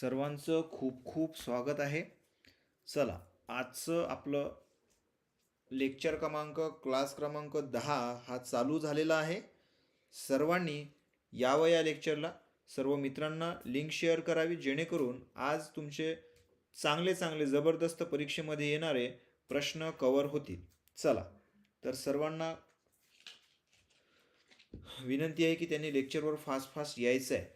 सर्वांचं खूप खूप स्वागत आहे. चला आजचं आपलं लेक्चर क्रमांक क्लास क्रमांक दहा हा चालू झालेला आहे. सर्वांनी यावं या लेक्चरला. सर्व मित्रांना लिंक शेअर करावी जेणेकरून आज तुमचे चांगले चांगले जबरदस्त परीक्षेमध्ये येणारे प्रश्न कवर होतील. चला तर सर्वांना विनंती आहे की त्यांनी लेक्चरवर फास्ट फास्ट यायचं आहे.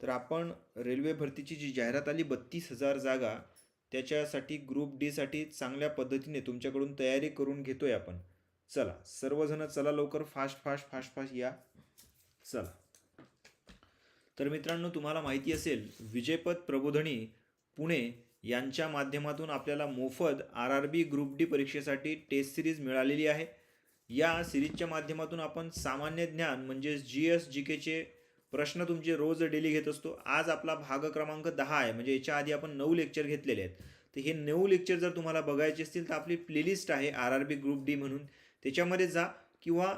तर आपण रेल्वे भरतीची जी जाहिरात आली बत्तीस हजार जागा त्याच्यासाठी ग्रुप डीसाठी चांगल्या पद्धतीने तुमच्याकडून तयारी करून घेतोय आपण. चला सर्वजण चला लवकर फास्ट फास्ट फास्ट फास्ट या. चला. तर मित्रांनो तुम्हाला माहिती असेल विजयपद प्रबोधनी पुणे यांच्या माध्यमातून आपल्याला मोफत R R B group D परीक्षेसाठी टेस्ट सिरीज मिळालेली आहे. या सिरीजच्या माध्यमातून आपण सामान्य ज्ञान म्हणजेच जी एस जी केचे प्रश्न तुमचे रोज डेली घेत असतो. आज आपला भाग क्रमांक दहा आहे. म्हणजे याच्या आधी आपण नऊ लेक्चर घेतलेले आहेत. तर हे नऊ लेक्चर जर तुम्हाला बघायचे असतील तर आपली प्लेलिस्ट आहे R R B group D म्हणून. त्याच्यामध्ये जा किंवा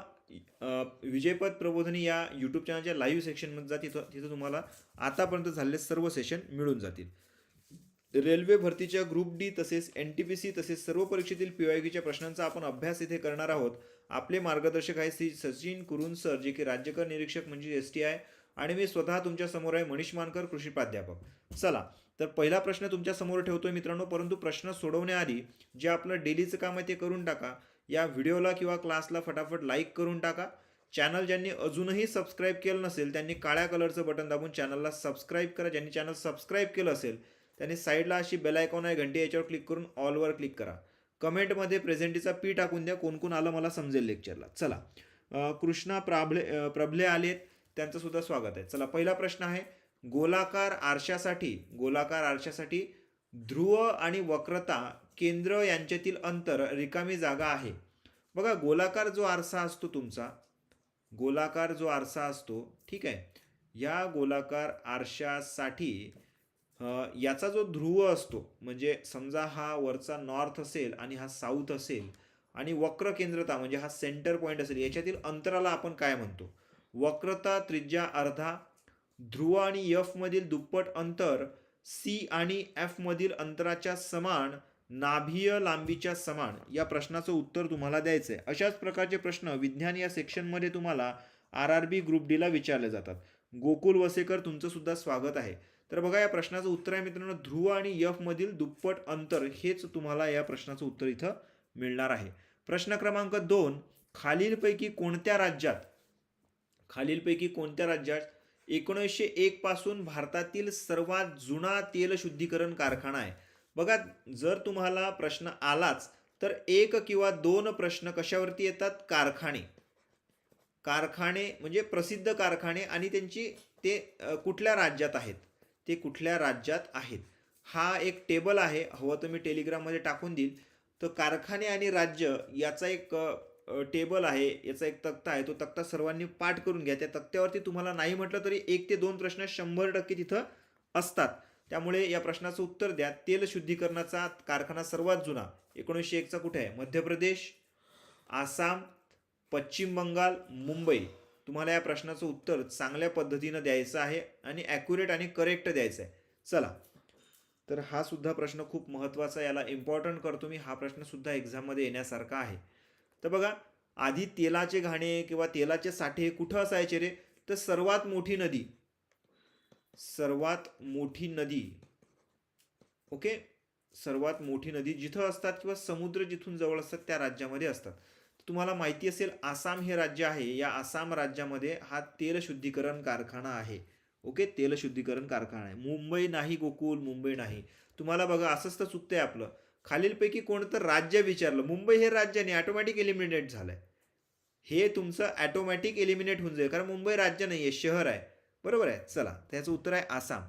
विजयपद प्रबोधनी या यूट्यूब चॅनलच्या लाईव्ह सेक्शनमध्ये जा. तिथं तिथं तुम्हाला आतापर्यंत झालेले सर्व सेशन मिळून जातील. रेल्वे भरतीच्या ग्रुप डी तसेच एन टी पी सी तसेच सर्व परीक्षेतील पी वाय क्यूच्या प्रश्नांचा आपण अभ्यास इथे करणार आहोत. आपले मार्गदर्शक आहे श्री सचिन कुरुन सर जे की राज्यकर निरीक्षक म्हणजे एस टी आय आणि मी स्वतः तुमच्यासमोर आहे मनीष मानकर कृषी प्राध्यापक. चला तर पहिला प्रश्न तुमच्यासमोर ठेवतोय मित्रांनो परंतु प्रश्न सोडवण्याआधी जे आपलं डेलीचं काम आहे ते करून टाका. या व्हिडिओला किंवा क्लासला फटाफट लाईक करून टाका. चॅनल ज्यांनी अजूनही सबस्क्राईब केलं नसेल त्यांनी काळ्या कलरचं बटन दाबून चॅनलला सबस्क्राईब करा. ज्यांनी चॅनल सबस्क्राईब केलं असेल त्यांनी साईडला अशी बेल आयकॉन आहे घंटी याच्यावर क्लिक करून ऑलवर क्लिक करा. कमेंटमध्ये प्रेझेंटीचा पी टाकून द्या कोण कोण आलं मला समजेल लेक्चरला. चला कृष्णा प्राभले प्रभले आलेत. त्यांचं सुद्धा स्वागत आहे. चला पहिला प्रश्न आहे गोलाकार आरशासाठी गोलाकार आरशासाठी ध्रुव आणि वक्रता केंद्र यांच्यातील अंतर रिकामी जागा आहे. बघा गोलाकार जो आरसा असतो तुमचा गोलाकार जो आरसा असतो ठीक आहे या गोलाकार आरशासाठी याचा जो ध्रुव असतो म्हणजे समजा हा वरचा नॉर्थ असेल आणि हा साऊथ असेल आणि वक्र केंद्रता म्हणजे हा सेंटर पॉईंट असेल याच्यातील अंतराला आपण काय म्हणतो? वक्रता त्रिज्या अर्धा ध्रुव आणि यफमधील दुप्पट अंतर सी आणि एफमधील अंतराच्या समान नाभीय लांबीच्या समान या प्रश्नाचं उत्तर तुम्हाला द्यायचं आहे अशाच प्रकारचे प्रश्न विज्ञान या सेक्शनमध्ये तुम्हाला आर आर बी ग्रुप डीला विचारले जातात. गोकुल वसेकर तुमचं सुद्धा स्वागत आहे. तर बघा या प्रश्नाचं उत्तर आहे मित्रांनो ध्रुव आणि यफमधील दुप्पट अंतर हेच तुम्हाला या प्रश्नाचं उत्तर इथं मिळणार आहे. प्रश्न क्रमांक दोन खालीलपैकी कोणत्या राज्यात खालीलपैकी कोणत्या राज्यात एकोणीसशे एक पासून भारतातील सर्वात जुना तेल शुद्धीकरण कारखाना आहे? बघा जर तुम्हाला प्रश्न आलाच तर एक किंवा दोन प्रश्न कशावरती येतात? कारखाने. कारखाने म्हणजे प्रसिद्ध कारखाने आणि त्यांची ते कुठल्या राज्यात आहेत? ते कुठल्या राज्यात आहेत? हा एक टेबल आहे हवं तर मी टेलिग्राममध्ये टाकून देईल. तर कारखाने आणि राज्य याचा एक टेबल आहे याचा एक तक्ता आहे तो तक्ता सर्वांनी पाठ करून घ्या. त्या तक्त्यावरती तुम्हाला नाही म्हटलं तरी एक ते दोन प्रश्न शंभर टक्के तिथं असतात. त्यामुळे या प्रश्नाचं उत्तर द्या. तेल शुद्धीकरणाचा कारखाना सर्वात जुना. एकोणीसशे एकचा कुठे आहे? मध्य प्रदेश आसाम पश्चिम बंगाल मुंबई. तुम्हाला या प्रश्नाचं उत्तर चांगल्या पद्धतीनं द्यायचं आहे आणि ॲक्युरेट आणि करेक्ट द्यायचं आहे. चला. तर हा सुद्धा प्रश्न खूप महत्त्वाचा याला इम्पॉर्टंट करतो मी. हा प्रश्नसुद्धा एक्झाममध्ये येण्यासारखा आहे. तर बघा आधी तेलाचे घाणे किंवा तेलाचे साठे कुठं असायचे रे? तर सर्वात मोठी नदी. सर्वात मोठी नदी. ओके? सर्वात मोठी नदी जिथं असतात किंवा समुद्र जिथून जवळ असतात त्या राज्यामध्ये असतात. तुम्हाला माहिती असेल आसाम हे राज्य आहे. या आसाम राज्यामध्ये हा तेल शुद्धीकरण कारखाना आहे. ओके? तेल शुद्धीकरण कारखाना आहे. मुंबई नाही गोकुल मुंबई नाही. तुम्हाला बघा असंच तर चुकतंय आपलं. खालीलपैकी कोणतं राज्य विचारलं? मुंबई हे राज्याने ऑटोमॅटिक एलिमिनेट झालं आहे हे तुमचं ॲटोमॅटिक एलिमिनेट होऊन जाईल. कारण मुंबई राज्य नाही आहे शहर आहे. बरोबर आहे? चला त्याचं उत्तर आहे आसाम.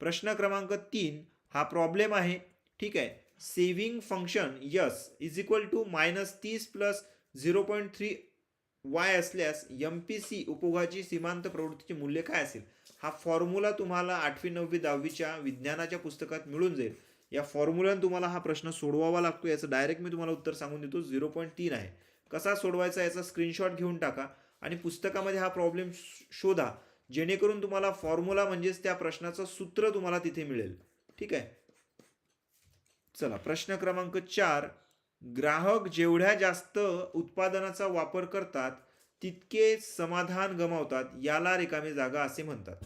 प्रश्न क्रमांक तीन हा प्रॉब्लेम आहे. ठीक आहे? Saving function S is equal to minus तीस plus zero point three Y असल्यास एम पी सी उपभोगाची सीमांत प्रवृत्तीचे मूल्य काय असेल? हा फॉर्म्युला तुम्हाला आठवी नववी दहावीच्या विज्ञानाच्या पुस्तकात मिळून जाईल. या फॉर्म्युल्यानं तुम्हाला हा प्रश्न सोडवावा लागतो. याचं डायरेक्ट मी तुम्हाला उत्तर सांगून देतो. झिरो पॉईंट तीन आहे. कसा सोडवायचा याचा स्क्रीनशॉट घेऊन टाका आणि पुस्तकामध्ये हा प्रॉब्लेम शोधा. जेणेकरून तुम्हाला फॉर्म्युला म्हणजेच त्या प्रश्नाचं सूत्र तुम्हाला तिथे मिळेल. ठीक आहे? चला प्रश्न क्रमांक चार. ग्राहक जेवढ्या जास्त उत्पादनाचा वापर करतात तितके समाधान गमावतात. याला रिकामी जागा असे म्हणतात.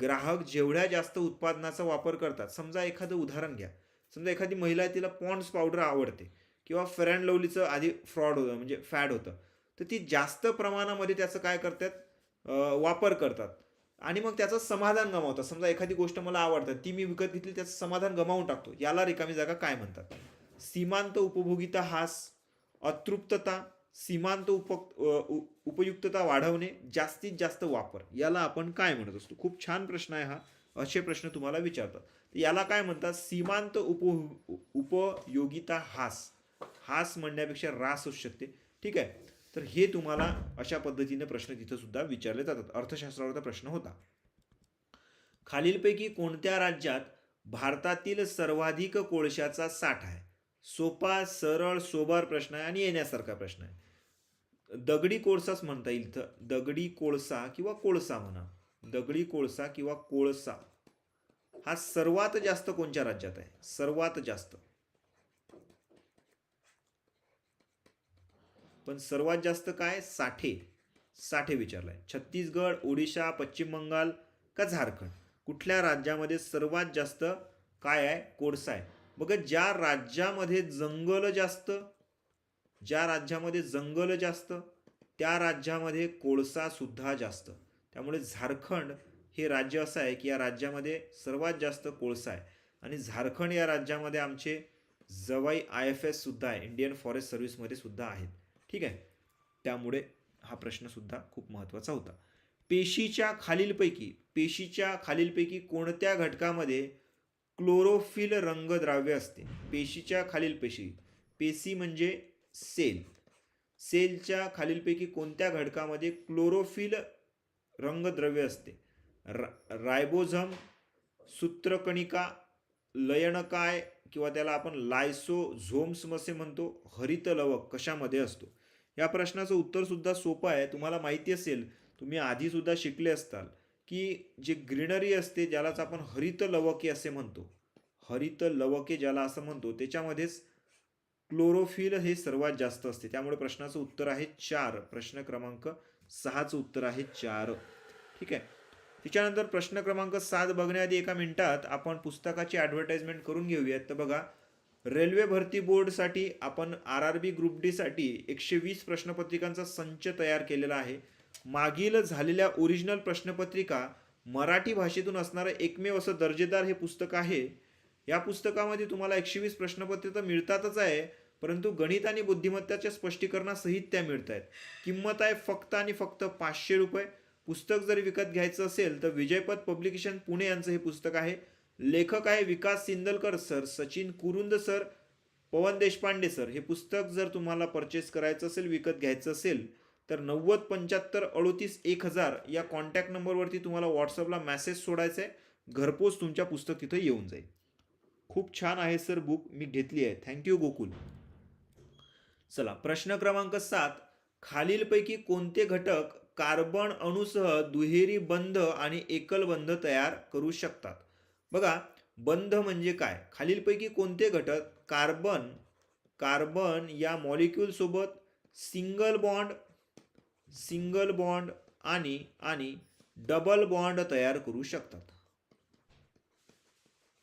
ग्राहक जेवढ्या जास्त उत्पादनाचा वापर करतात समजा एखादं उदाहरण घ्या. समजा एखादी महिला आहे तिला पॉन्ड्स पावडर आवडते किंवा फेअर अँड लवलीचं आधी फ्रॉड होतं म्हणजे फॅड होतं. तर ती जास्त प्रमाणामध्ये त्याचं काय करतात? वापर करतात. आणि मग त्याचं समाधान गमावतात. समजा एखादी गोष्ट मला आवडतात ती मी विकत घेतली त्याचं समाधान गमावून टाकतो. याला रिकामी जागा काय म्हणतात? सीमांत उपभोगिता हास अतृप्तता सीमांत उप उपयुक्तता वाढवणे जास्तीत जास्त वापर. याला आपण काय म्हणत असतो? खूप छान प्रश्न आहे हा. असे प्रश्न तुम्हाला विचारतात. याला काय म्हणतात? सीमांत उप उपयोगिता हास हास म्हणण्यापेक्षा रास असू शकते. ठीक आहे? तर हे तुम्हाला अशा पद्धतीने प्रश्न तिथं सुद्धा विचारले जातात. अर्थशास्त्रावरचा प्रश्न होता. खालीलपैकी कोणत्या राज्यात भारतातील सर्वाधिक कोळशाचा साठा आहे? सोपा सरळ सोबार प्रश्न आहे आणि येण्यासारखा प्रश्न आहे. दगडी कोळसाच म्हणता येईल तर दगडी कोळसा किंवा कोळसा म्हणा. दगडी कोळसा किंवा कोळसा. हा सर्वात जास्त कोणत्या राज्यात आहे? सर्वात जास्त. पण सर्वात जास्त काय? साठे. साठे विचारलाय. छत्तीसगड ओडिशा पश्चिम बंगाल का झारखंड? कुठल्या राज्यामध्ये सर्वात जास्त काय आहे? कोळसा आहे. बघा ज्या राज्यामध्ये जंगल जास्त ज्या राज्यामध्ये जंगल जास्त त्या राज्यामध्ये कोळसासुद्धा जास्त. त्यामुळे झारखंड हे राज्य असं आहे की या राज्यामध्ये सर्वात जास्त कोळसा आहे. आणि झारखंड या राज्यामध्ये आमचे जवाई आय एफ एस सुद्धा आहे इंडियन फॉरेस्ट सर्व्हिसमध्ये सुद्धा आहेत. ठीक आहे? त्यामुळे हा प्रश्नसुद्धा खूप महत्त्वाचा होता. पेशीच्या खालीलपैकी पेशीच्या खालीलपैकी कोणत्या घटकामध्ये क्लोरोफिल रंगद्राव्य असते. पेशीच्या खालील पेशी. पेशी म्हणजे सेल. सेलच्या खालीलपैकी कोणत्या घटकामध्ये क्लोरोफिल रंगद्रव्य असते? रा रायबोझम सूत्रकणिका लयनकाय किंवा त्याला आपण लायसोझोम्स असे म्हणतो. हरित लवक कशामध्ये असतो? या प्रश्नाचं उत्तरसुद्धा सोपं आहे. तुम्हाला माहिती असेल तुम्ही आधीसुद्धा शिकले असताल. की जे ग्रीनरी असते ज्यालाच आपण हरित लवके असे म्हणतो. हरित लवके ज्याला असं म्हणतो त्याच्यामध्येच क्लोरोफिल हे सर्वात जास्त असते. त्यामुळे प्रश्नाचं उत्तर आहे चार. प्रश्न क्रमांक सहाचं उत्तर आहे चार. ठीक आहे? त्याच्यानंतर प्रश्न क्रमांक सात बघण्याआधी एका मिनिटात आपण पुस्तकाची ॲडव्हर्टाइजमेंट करून घेऊयात. तर बघा रेल्वे भरती बोर्डसाठी आपण आर आर बी ग्रुप डीसाठी एकशे वीस प्रश्नपत्रिकांचा संच तयार केलेला आहे. मागील झालेल्या ओरिजिनल प्रश्नपत्रिका मराठी भाषेतून असणारं एकमेव असं दर्जेदार हे पुस्तक आहे. या पुस्तकामध्ये तुम्हाला एकशे वीस प्रश्नपत्रे तर मिळतातच आहे परंतु गणित आणि बुद्धिमत्ताच्या स्पष्टीकरणासहित त्या मिळत आहेत किंमत आहे फक्त आणि फक्त पाचशे रुपये. पुस्तक जर विकत घ्यायचं असेल तर विजयपद पब्लिकेशन पुणे यांचं हे पुस्तक आहे. लेखक आहे Vikas Sindalkar sir Sachin Kurund sir Pavan Deshpande sir. हे पुस्तक जर तुम्हाला परचेस करायचं असेल विकत घ्यायचं असेल तर नव्वद पंच्याहत्तर अडोतीस एक हजार या कॉन्टॅक्ट नंबरवरती तुम्हाला व्हॉट्सअपला मेसेज सोडायचा आहे घरपोच तुमच्या पुस्तक तिथं येऊन जाईल. खूप छान आहे सर बुक मी घेतली आहे. Thank you Gokul. चला प्रश्न क्रमांक सात. खालीलपैकी कोणते घटक कार्बन अणूसह दुहेरी बंध आणि एकल बंध तयार करू शकतात? बघा बंध म्हणजे काय? खालीलपैकी कोणते घटक कार्बन कार्बन या मॉलिक्यूलसोबत सिंगल बॉन्ड सिंगल बॉन्ड आणि आणि डबल बॉन्ड तयार करू शकतात.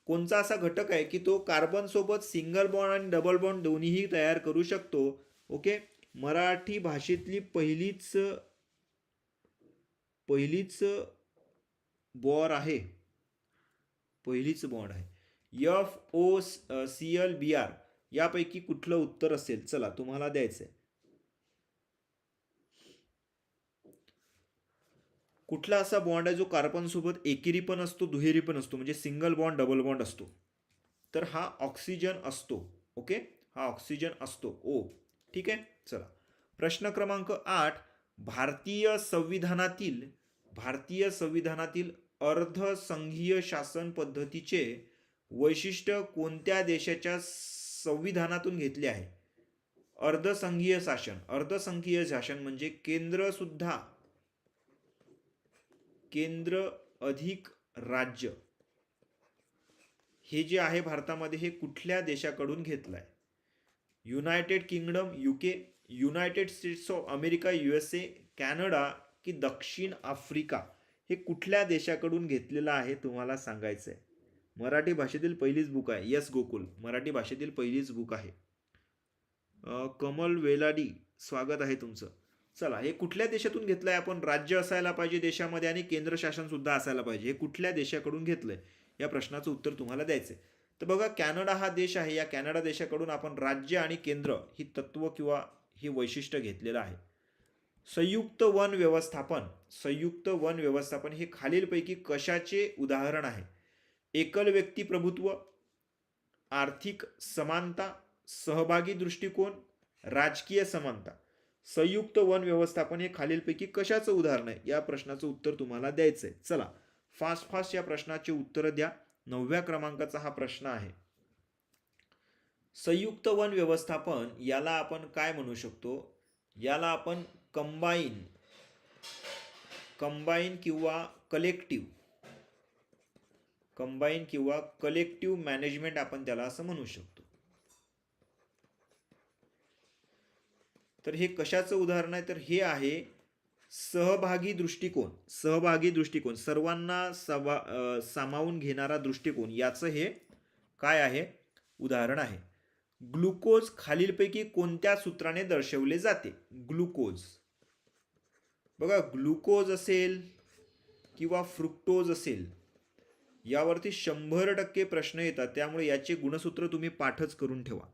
कोणता असा घटक आहे की तो कार्बन सोबत सिंगल बॉन्ड आणि डबल बॉन्ड दोन्हीही तयार करू शकतो? ओके? मराठी भाषेतली पहिलीच पहिलीच बॉर आहे. पहिलीच बॉन्ड आहे. F O C L B R यापैकी कुठलं उत्तर असेल? चला तुम्हाला द्यायचं आहे कुठला असा बॉन्ड आहे जो कार्बनसोबत एकेरी पण असतो दुहेरी पण असतो? म्हणजे सिंगल बॉन्ड डबल बॉन्ड असतो. तर हा ऑक्सिजन असतो ओके हा ऑक्सिजन असतो. ओ ठीक आहे? चला. प्रश्न क्रमांक आठ. भारतीय संविधानातील भारतीय संविधानातील अर्धसंघीय शासन पद्धतीचे वैशिष्ट्य कोणत्या देशाच्या संविधानातून घेतले आहे? अर्धसंघीय शासन. अर्धसंघीय शासन म्हणजे केंद्रसुद्धा केंद्र अधिक राज्य. हे जे आहे भारतामध्ये हे कुठल्या देशाकडून घेतलं आहे United Kingdom UK United States of America U S A Canada की दक्षिण आफ्रिका हे कुठल्या देशाकडून घेतलेलं आहे तुम्हाला सांगायचं आहे मराठी भाषेतील पहिलीच बुक आहे. यस गोकुल मराठी भाषेतील पहिलीच बुक आहे. कमल वेलाडी स्वागत आहे तुमचं. चला हे कुठल्या देशातून घेतलं आहे आपण? राज्य असायला पाहिजे देशामध्ये आणि केंद्र शासनसुद्धा असायला पाहिजे. हे कुठल्या देशाकडून घेतलं आहे या प्रश्नाचं उत्तर तुम्हाला द्यायचं आहे तर बघा कॅनडा हा देश आहे. या कॅनडा देशाकडून आपण राज्य आणि केंद्र ही तत्व किंवा हे वैशिष्ट्य घेतलेलं आहे. संयुक्त वन व्यवस्थापन संयुक्त वन व्यवस्थापन हे खालीलपैकी कशाचे उदाहरण आहे? एकल व्यक्ती प्रभुत्व आर्थिक समानता सहभागी दृष्टिकोन राजकीय समानता. संयुक्त वन व्यवस्थापन हे खालीलपैकी कशाचं उदाहरण आहे? या प्रश्नाचं उत्तर तुम्हाला द्यायचं आहे चला फास्ट फास्ट या प्रश्नाचे उत्तर द्या. नवव्या क्रमांकाचा हा प्रश्न आहे. संयुक्त वन व्यवस्थापन याला आपण काय म्हणू शकतो? याला आपण कंबाईन कंबाईन किंवा कलेक्टिव्ह कंबाईन किंवा कलेक्टिव्ह मॅनेजमेंट आपण त्याला असं म्हणू शकतो. तर हे कशाचं उदाहरण आहे? तर हे आहे सहभागी दृष्टिकोन. सहभागी दृष्टिकोन. सर्वांना सभा सामावून घेणारा दृष्टिकोन. याचं हे काय आहे? उदाहरण आहे. ग्लुकोज खालीलपैकी कोणत्या सूत्राने दर्शवले जाते? ग्लुकोज. बघा ग्लुकोज असेल किंवा फ्रुक्टोज असेल यावरती शंभर टक्के प्रश्न येतात. त्यामुळे याचे गुणसूत्र तुम्ही पाठच करून ठेवा.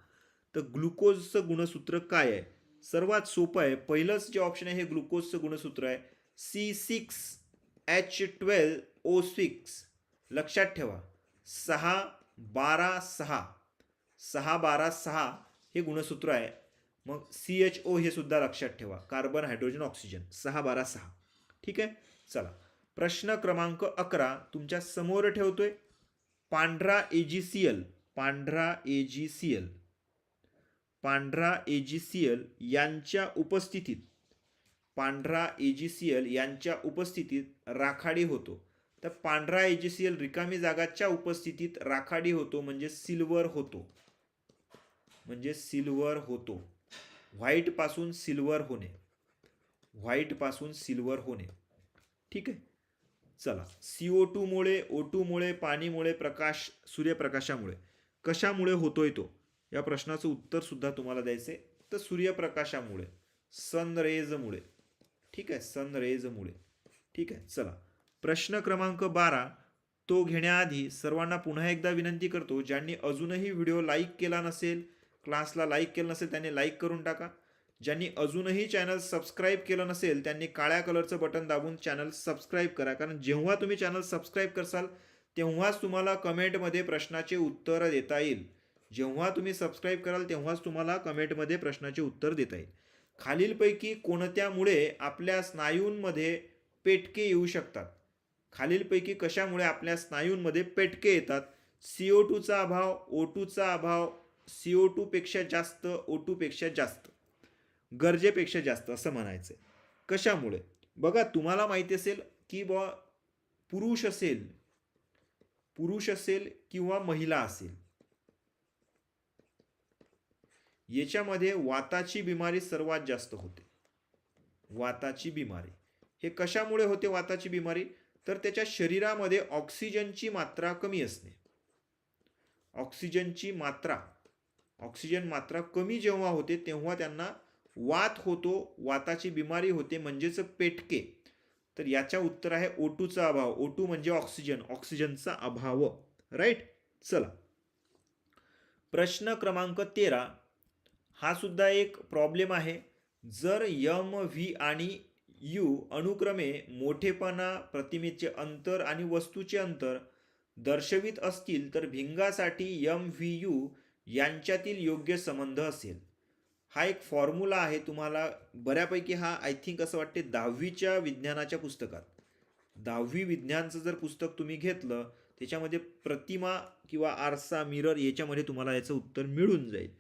तर ग्लुकोजचं गुणसूत्र काय आहे? सर्वात सोपं आहे. पहिलंच जे ऑप्शन आहे हे ग्लुकोजचं गुणसूत्र आहे. C six H twelve O six लक्षात ठेवा. सहा बारा सहा. सहा बारा सहा हे गुणसूत्र आहे. मग सी एच ओ हे सुद्धा लक्षात ठेवा. Carbon hydrogen oxygen. सहा बारा सहा. ठीक आहे? चला. प्रश्न क्रमांक अकरा तुमच्यासमोर ठेवतोय. पांढरा ए जी सी एल पांढरा ए जी सी एल पांढरा एजिसियल यांच्या उपस्थितीत पांढरा एजिसियल यांच्या उपस्थितीत राखाडी होतो. तर पांढरा एजिसियल रिकामी जागाच्या उपस्थितीत राखाडी होतो म्हणजे सिल्वर होतो. म्हणजे सिल्वर होतो. व्हाईटपासून सिल्वर होणे. व्हाईटपासून सिल्वर होणे. ठीक आहे? चला. सी ओ टूमुळे ओ टूमुळे पाणीमुळे प्रकाश सूर्यप्रकाशामुळे. कशामुळे होतोय तो? या प्रश्नाचं उत्तर सुद्धा तुम्हाला आहे तर सूर्यप्रकाशामुळे सनरेजमुळे ठीक आहे सनरेजमुळे ठीक आहे चला. प्रश्न क्रमांक बारा तो घेण्याआधी सर्वांना पुन्हा एकदा विनंती करतो ज्यांनी अजूनही व्हिडिओ लाईक केला नसेल क्लासला लाईक केलं नसेल त्यांनी लाईक करून टाका. ज्यांनी अजूनही चॅनल सबस्क्राईब केलं नसेल त्यांनी काळ्या कलरचं बटन दाबून चॅनल सबस्क्राईब करा. कारण जेव्हा तुम्ही चॅनल सबस्क्राईब करसाल तेव्हाच तुम्हाला कमेंटमध्ये प्रश्नाचे उत्तरं देता येईल. जेव्हा तुम्ही सबस्क्राईब कराल तेव्हाच तुम्हाला कमेंटमध्ये प्रश्नाचे उत्तर देता येईल. खालीलपैकी कोणत्यामुळे आपल्या स्नायूंमध्ये पेटके येऊ शकतात? खालीलपैकी कशामुळे आपल्या स्नायूंमध्ये पेटके येतात? सीओ टूचा अभाव ओ टूचा अभाव सी ओ टूपेक्षा जास्त ओ टू पेक्षा जास्त गरजेपेक्षा जास्त असं म्हणायचं कशामुळे? बघा तुम्हाला माहिती असेल की बुवा पुरुष असेल पुरुष असेल किंवा महिला असेल याच्यामध्ये वाताची बिमारी सर्वात जास्त होते. वाताची बिमारी. हे कशामुळे होते वाताची बिमारी? तर त्याच्या शरीरामध्ये ऑक्सिजनची मात्रा कमी असणे. ऑक्सिजनची मात्रा. ऑक्सिजन मात्रा कमी जेव्हा होते तेव्हा त्यांना वात होतो वाताची बिमारी होते म्हणजेच पेटके. तर याच्या उत्तर आहे ओटूचा अभाव. ओटू म्हणजे ऑक्सिजन. ऑक्सिजनचा अभाव. राईट? चला. प्रश्न क्रमांक तेरा. हा सुद्धा एक प्रॉब्लेम आहे. जर यम व्ही आणि यू अनुक्रमे मोठेपणा प्रतिमेचे अंतर आणि वस्तूचे अंतर दर्शवित असतील तर भिंगासाठी यम व्ही यू यांच्यातील योग्य संबंध असेल. हा एक फॉर्म्युला आहे तुम्हाला बऱ्यापैकी हा आय थिंक असं वाटते दहावीच्या विज्ञानाच्या पुस्तकात. दहावी विज्ञानचं जर पुस्तक तुम्ही घेतलं त्याच्यामध्ये प्रतिमा किंवा आरसा मिरर याच्यामध्ये तुम्हाला याचं उत्तर मिळून जाईल.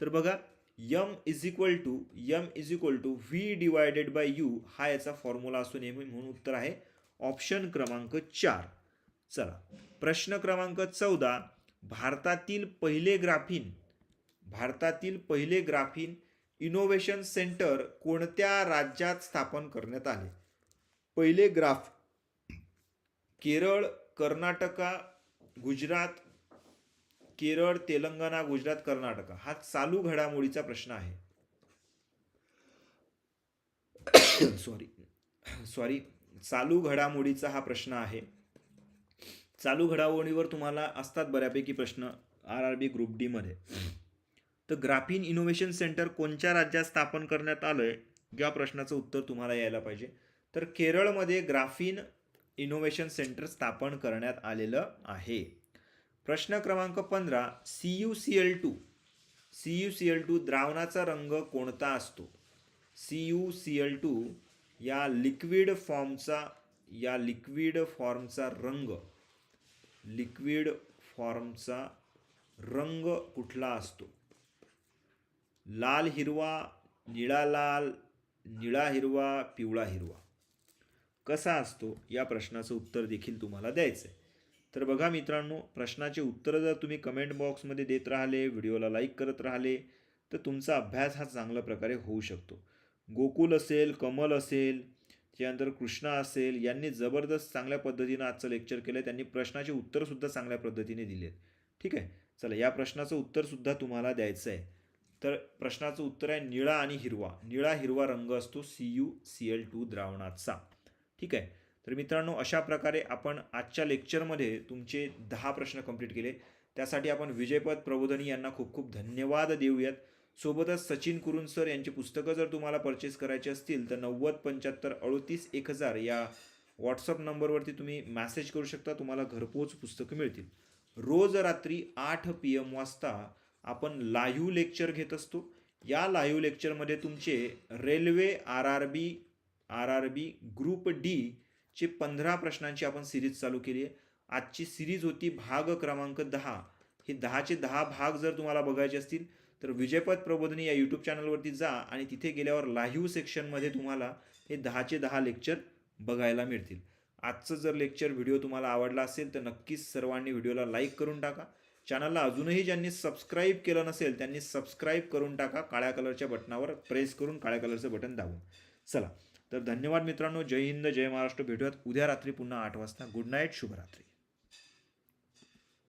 तर बघा M is equal to M is equal to V divided by U हा याचा फॉर्म्युला असतो नेहमी म्हणून उत्तर आहे ऑप्शन क्रमांक चार. चला प्रश्न क्रमांक चौदा भारतातील पहिले ग्राफीन भारतातील पहिले ग्राफीन इनोव्हेशन सेंटर कोणत्या राज्यात स्थापन करण्यात आले? पहिले ग्राफ केरळ कर्नाटका गुजरात केरळ तेलंगणा गुजरात कर्नाटक हा चालू घडामोडीचा प्रश्न आहे. सॉरी सॉरी चालू घडामोडीचा हा प्रश्न आहे. चालू घडामोडीवर तुम्हाला असतात बऱ्यापैकी प्रश्न आर आर बी ग्रुप डीमध्ये तर ग्राफीन इनोव्हेशन सेंटर कोणत्या राज्यात स्थापन करण्यात आलं आहे या प्रश्नाचं उत्तर तुम्हाला यायला पाहिजे. तर केरळमध्ये ग्राफीन इनोव्हेशन सेंटर स्थापन करण्यात आलेलं आहे. प्रश्न क्रमांक पंधरा C U C L two C U C L two द्रावणाचा रंग कोणता असतो? C U C L two या लिक्विड फॉर्मचा या लिक्विड फॉर्मचा रंग. लिक्विड फॉर्मचा रंग कुठला असतो? लाल हिरवा निळा लाल निळा हिरवा पिवळा हिरवा. कसा असतो? या प्रश्नाचं उत्तर देखील तुम्हाला द्यायचं आहे तर बघा मित्रांनो प्रश्नाचे उत्तरं जर तुम्ही कमेंट बॉक्समध्ये देत राहिले व्हिडिओला लाईक करत राहिले तर तुमचा अभ्यास हा चांगल्या प्रकारे होऊ शकतो. गोकुल असेल कमल असेल त्यानंतर कृष्णा असेल यांनी जबरदस्त चांगल्या पद्धतीनं आजचं लेक्चर केलं त्यांनी प्रश्नाचे उत्तरसुद्धा चांगल्या पद्धतीने दिले ठीक आहे? चला या प्रश्नाचं उत्तरसुद्धा तुम्हाला द्यायचं आहे. तर प्रश्नाचं उत्तर आहे निळा आणि हिरवा. निळा हिरवा रंग असतो. C U C L two द्रावणाचा. ठीक आहे? तर मित्रांनो अशा प्रकारे आपण आजच्या लेक्चरमध्ये तुमचे दहा प्रश्न कंप्लीट केले. त्यासाठी आपण विजयपद प्रबोधनी यांना खूप खूप धन्यवाद देऊयात. सोबतच सचिन कुरुन सर यांची पुस्तकं जर तुम्हाला परचेस करायची असतील तर नव्वद पंच्याहत्तर अडतीस एक हजार या व्हॉट्सअप नंबरवरती तुम्ही मॅसेज करू शकता. तुम्हाला घरपोच पुस्तकं मिळतील. रोज रात्री आठ पी एम वाजता आपण लाईव्ह लेक्चर घेत असतो. या लाईव्ह लेक्चरमध्ये तुमचे railway R R B R R B group D चे पंधरा प्रश्नांची आपण सिरीज चालू केली आहे. आजची सिरीज होती भाग क्रमांक दहा. हे दहाचे दहा भाग जर तुम्हाला बघायचे असतील तर विजयपद प्रबोधनी या यूट्यूब चॅनलवरती जा आणि तिथे गेल्यावर लाईव्ह सेक्शनमध्ये तुम्हाला हे दहाचे दहा लेक्चर बघायला मिळतील. आजचं जर लेक्चर व्हिडिओ तुम्हाला आवडला असेल तर नक्कीच सर्वांनी व्हिडिओला लाईक करून टाका. चॅनलला अजूनही ज्यांनी सबस्क्राईब केलं नसेल त्यांनी सबस्क्राईब करून टाका. काळ्या कलरच्या बटनावर प्रेस करून काळ्या कलरचं बटन दाबून. चला तर धन्यवाद मित्रांनो जय हिंद जय महाराष्ट्र. भेटूयात उद्या रात्री पुन्हा आठ वाजता. गुड नाईट शुभरात्री.